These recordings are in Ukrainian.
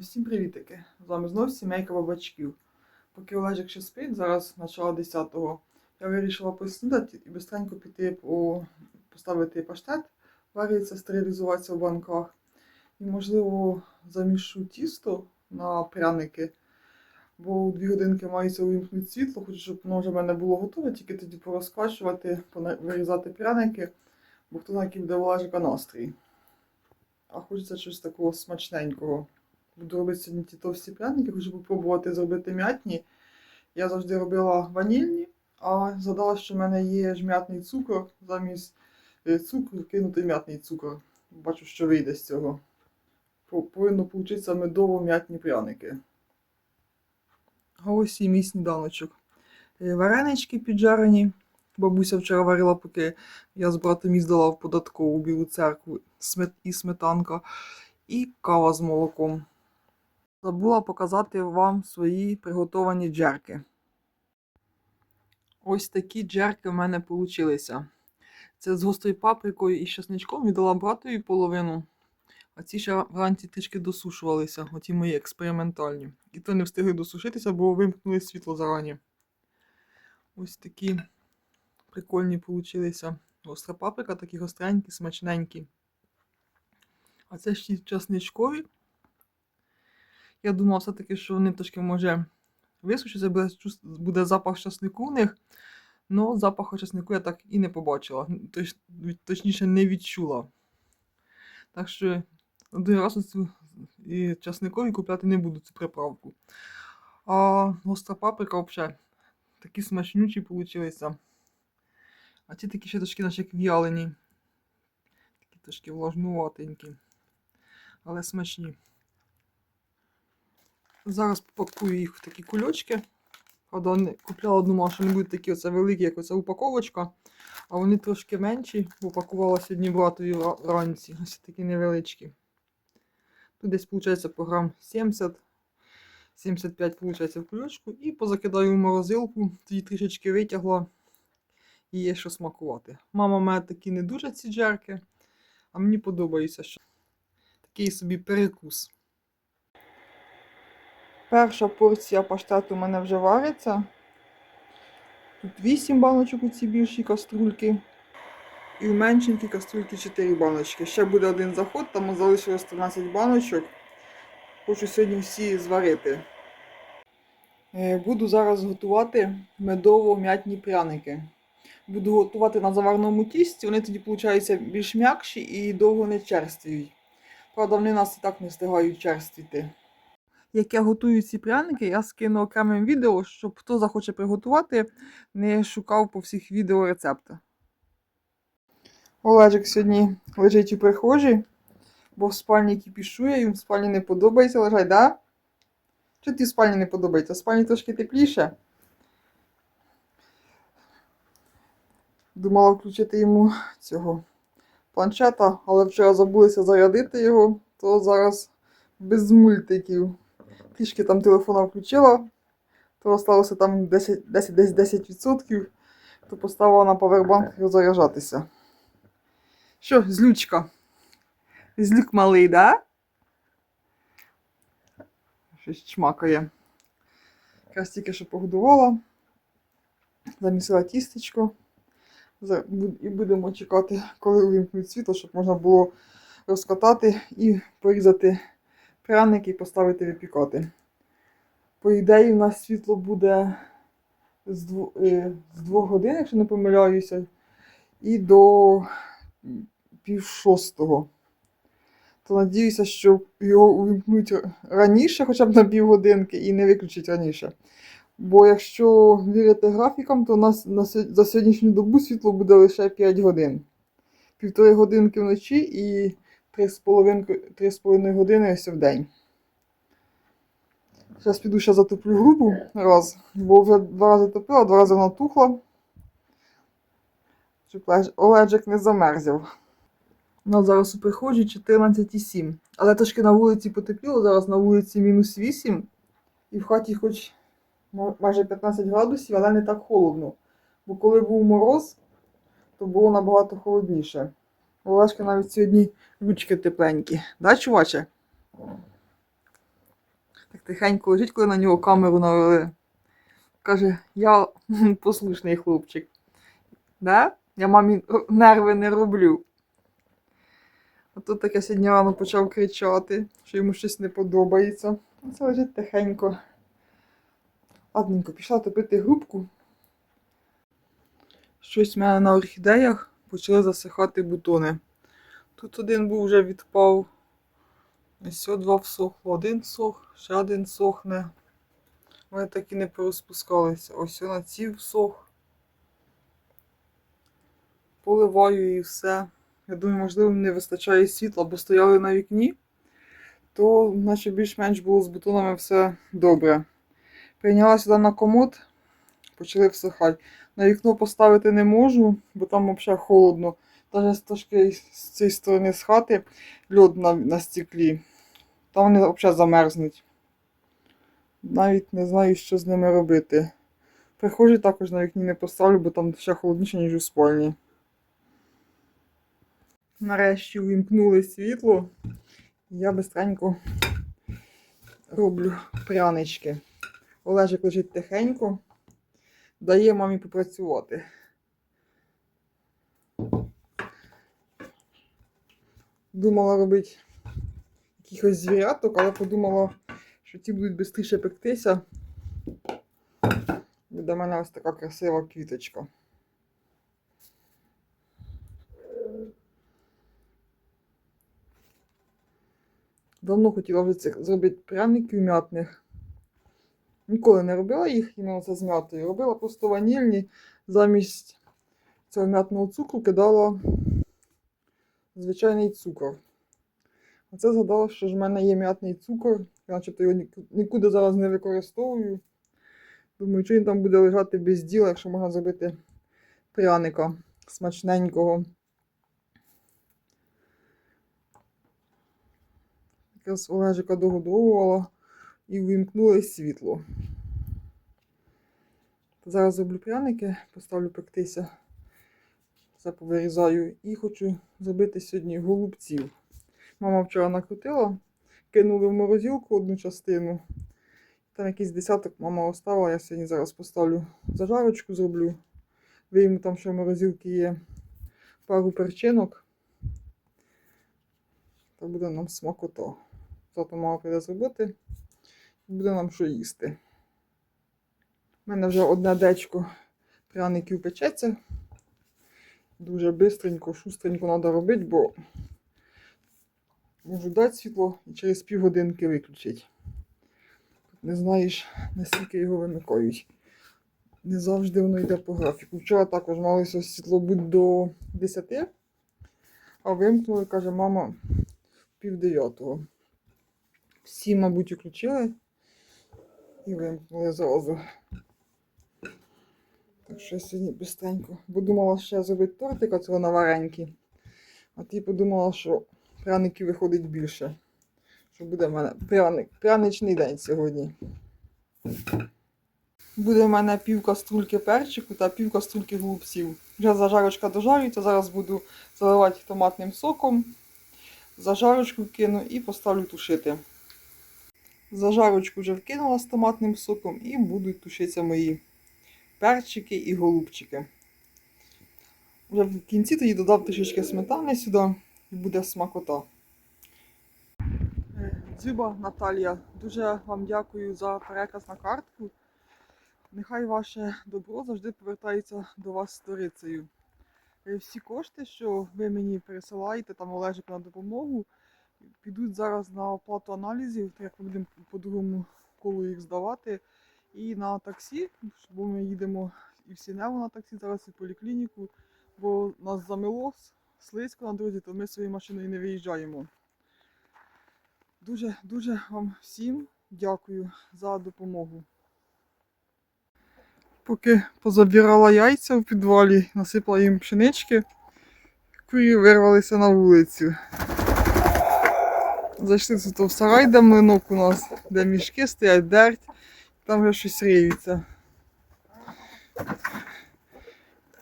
Всім привітики! З вами знов сімейка бабачків. Поки Олежик ще спить, зараз начало 10-го, я вирішила поснідати і бистренько піти по... поставити паштет, вариться, стерилізуватися в банках. І, можливо, замішу тісто на пряники, бо у дві годинки мається увімкнути світло, хочу, щоб воно вже в мене було готове, тільки тоді порозкачувати, вирізати пряники, бо хто знає, який буде Олежика настрій. А хочеться щось такого смачненького. Буду робити сьогодні ті товсті пряники, хочу попробувати зробити м'ятні. Я завжди робила ванільні, а згадала, що в мене є ж м'ятний цукор, замість е, цукру кинути м'ятний цукор. Бачу, що вийде з цього. Повинно получитися медово-м'ятні пряники. А ось і мій сніданочок. Е, Варенички піджарені. Бабуся вчора варила, поки я з братом їздила в податкову білу церкву і сметанка, і кава з молоком. Забула показати вам свої приготовані джерки. Ось такі джерки в мене получилися. Це з гострою паприкою і чесничком віддала братові половину. А ці ще вранці трішки досушувалися, оті мої експериментальні. І то не встигли досушитися, бо вимкнули світло зарані. Ось такі прикольні получилися. Гостра паприка, такі гостренькі, смачненькі. А це ще часничкові. Я думала все-таки, що вони трошки може висушаться, буде, буде запах часнику в них. але запаху часнику я так і не побачила. Точ, точніше, не відчула. Так що один раз цю і часникові купляти не буду цю приправку. А гостра паприка взагалі такі смачнючі получилися. А ті такі ще трошки наче як в'ялені. Такі трошки влажнуватенькі. Але смачні. Зараз попакую їх в такі кульочки. Правда, купляла одну машу, не будуть такі оце великі, як оця упаковочка. А вони трошки менші, бо пакувала сьогодні братові вранці. Ось такі невеличкі. Тут десь, виходить, по грам 70. 75 виходить в кульочку. І позакидаю в морозилку, тоді трішечки витягла. І є що смакувати. Мама має такі не дуже ці джерки, а мені подобається, що такий собі перекус. Перша порція паштету у мене вже вариться. Тут 8 баночок у цій більшій каструльки. І в меншенькій каструльки 4 баночки. Ще буде один заход, там залишилось 13 баночок. Хочу сьогодні всі зварити. Е, Буду зараз готувати медово-м'ятні пряники. Буду готувати на заварному тісті, вони тоді, виходить, більш м'якші і довго не черствіють. Правда, вони нас і так не встигають черствіти. Як я готую ці пряники, я скину окремим відео, щоб хто захоче приготувати, не шукав по всіх відео рецепти. Олежик сьогодні лежить у прихожій, бо в спальні кіпішує, їм в спальні не подобається лежать, да? Чи тобі в спальні не подобається? В спальні трошки тепліше. Думала включити йому цього планшета, але вчора забулися зарядити його, то зараз без мультиків. Трішки там телефона включила, то залишилося там 10, 10, десь 10%, то поставила на павербанк заряджатися. Що, злючка? Злюк малий, да? Щось чмакає. Якраз тільки що погодувала. Замісила тістечко. І будемо чекати, коли увімкнуть світло, щоб можна було розкатати і порізати пряники і поставити випікати. По ідеї, у нас світло буде з, дво, е, з двох годин, якщо не помиляюся, і до пів шостого. То надіюся, що його увімкнуть раніше, хоча б на півгодинки, і не виключать раніше. Бо якщо вірити графікам, то у нас за сьогоднішню добу світло буде лише 5 годин. Півтори годинки вночі і 3,5 години ось в день. Зараз піду ще затоплю грубу раз, бо вже два рази топила, два рази вона тухла. Олеж- не замерзів. У нас зараз у приходжі 14,7. Але трошки на вулиці потепліло, зараз на вулиці мінус 8. І в хаті хоч майже 15 градусів, але не так холодно. Бо коли був мороз, то було набагато холодніше. У Олешка навіть сьогодні ручки тепленькі. Да, чуваче? Так тихенько лежить, коли на нього камеру навели. Каже, я послушний хлопчик. Да? Я мамі нерви не роблю. А тут таке сьогодні рано почав кричати, що йому щось не подобається. Це лежить тихенько. Ладненько, пішла топити грубку. Щось в мене на орхідеях почали засихати бутони. Тут один був вже відпав. Ось два всохло. Один сох, ще один сохне. Вони так і не порозпускалися. Ось на ці всох. Поливаю і все. Я думаю, можливо, не вистачає світла, бо стояли на вікні, то наче більш-менш було з бутонами все добре. Прийняла сюди на комод, почали всихати. На вікно поставити не можу, бо там взагалі холодно. Навіть трошки з цієї сторони з хати льод на, на стеклі. Там вони взагалі замерзнуть. Навіть не знаю, що з ними робити. Прихожі також на вікні не поставлю, бо там ще холодніше, ніж у спальні. Нарешті увімкнули світло. Я бистренько роблю прянички. Олежик лежить тихенько, дає мамі попрацювати. Думала робити якихось звіряток, але подумала, що ті будуть швидше пектися. До мене ось така красива квіточка. Давно хотіла вже цих зробити пряників м'ятних. Ніколи не робила їх це з м'ятою. Робила просто ванільні. Замість цього м'ятного цукру кидала звичайний цукор. Оце згадала, що ж в мене є м'ятний цукор. Я начебто його нікуди зараз не використовую. Думаю, що він там буде лежати без діла, якщо можна зробити пряника смачненького. Якраз Олежика догодовувала і вимкнули світло. Зараз зроблю пряники, поставлю пектися. Все повирізаю і хочу зробити сьогодні голубців. Мама вчора накрутила, кинули в морозилку одну частину. Там якийсь десяток мама оставила. Я сьогодні зараз поставлю зажарочку, зроблю. Вийму там, що в морозилці є пару перчинок. Та буде нам смакота. Завтра мама прийде з роботи буде нам що їсти. У мене вже одне дечко пряників печеться. Дуже бистренько, шустренько треба робити, бо можу дати світло і через півгодинки виключити. Не знаєш, наскільки його вимикають. Не завжди воно йде по графіку. Вчора також малося світло бути до 10, а вимкнули, каже, мама, пів дев'ятого. Всі, мабуть, включили і вимкнули зразу. Так що я сьогодні бистренько. Бо думала ще зробити тортика цього на вареньки. А ти подумала, що пряників виходить більше. Що буде в мене пряник, пряничний день сьогодні. Буде в мене пів каструльки перчику та пів каструльки голубців. Вже зажарочка дожарюється, зараз буду заливати томатним соком. Зажарочку кину і поставлю тушити. Зажарочку вже вкинула з томатним соком і будуть тушитися мої перчики і голубчики. Вже в кінці тоді додав трішечки сметани сюди і буде смакота. Е, Дзюба Наталія, дуже вам дякую за переказ на картку. Нехай ваше добро завжди повертається до вас сторицею. Е, Всі кошти, що ви мені пересилаєте, там Олежик на допомогу, підуть зараз на оплату аналізів, як ми будемо по другому колу їх здавати. І на таксі, бо ми їдемо і в Сінево на таксі, зараз і в поліклініку, бо нас замило слизько на дорозі, то ми своєю машиною не виїжджаємо. Дуже, дуже вам всім дякую за допомогу. Поки позабирала яйця в підвалі, насипала їм пшенички, курі вирвалися на вулицю. Зайшли тут в сарай, де млинок у нас, де мішки стоять, дерть, там вже щось риються.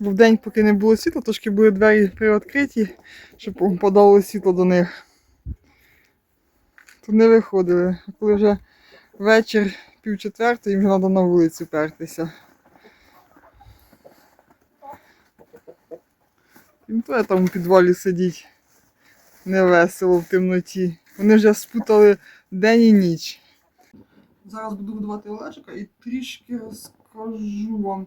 Бо в день, поки не було світла, трошки були двері приоткриті, щоб подало світло до них. Тут не виходили. А коли вже вечір пів четвертої, їм вже треба на вулицю пертися. Їм то там у підвалі сидіть. Невесело в темноті. Вони вже спутали день і ніч. Зараз буду годувати Олежика і трішки розкажу вам.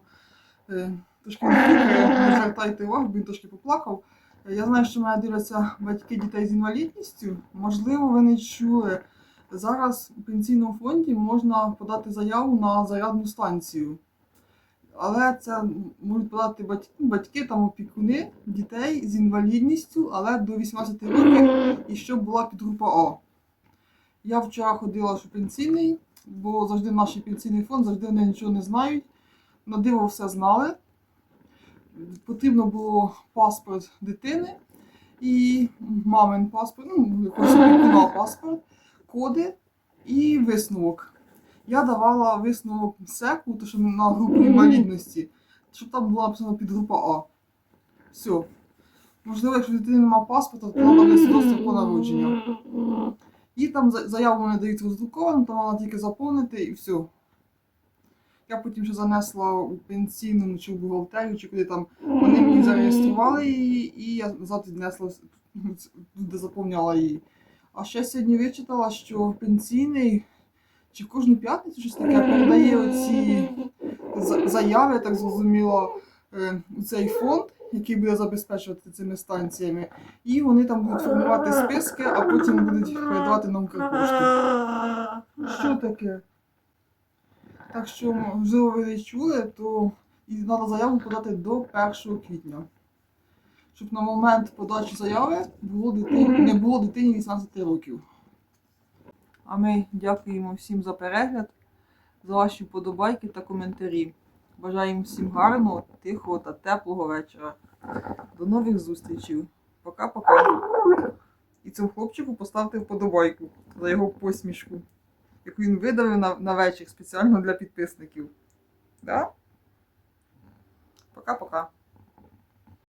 е, Трошки не звертайте увагу, він трошки поплакав. Е, Я знаю, що мене дивляться батьки дітей з інвалідністю. Можливо, ви не чули. Зараз у пенсійному фонді можна подати заяву на зарядну станцію. Але це можуть подати батьки, батьки там опікуни дітей з інвалідністю, але до 18 років і щоб була підгрупа А. Я вчора ходила, що пенсійний, бо завжди наш пенсійний фонд, завжди вони нічого не знають. На диво все знали. Потрібно було паспорт дитини і мамин паспорт, ну, опікуна паспорт, коди і висновок. Я давала висновок СЕКу, то що на групу інвалідності, щоб там була написана підгрупа А. Все. Можливо, якщо в дитини немає паспорта, то треба буде свідоцтво по народженню. І там заяву вони дають роздруковану, там вона тільки заповнити і все. Я потім ще занесла у пенсійному чи в бухгалтерію, чи куди там вони мені зареєстрували її, і я назад віднесла с- де заповняла її. А ще сьогодні вичитала, що пенсійний чи кожну п'ятницю щось таке передає оці заяви, я так зрозуміло, е, у цей фонд, який буде забезпечувати цими станціями. І вони там будуть формувати списки, а потім будуть передавати на Укрпошту. Що таке? Так що, можливо, ви не чули, то і треба заяву подати до 1 квітня. Щоб на момент подачі заяви було дитині, не було дитині 18 років. А ми дякуємо всім за перегляд, за ваші вподобайки та коментарі. Бажаємо всім гарного, тихого та теплого вечора. До нових зустрічей. Пока-пока. І цьому хлопчику поставте вподобайку за його посмішку, яку він видавив на, на вечір спеціально для підписників. Да? Пока-пока.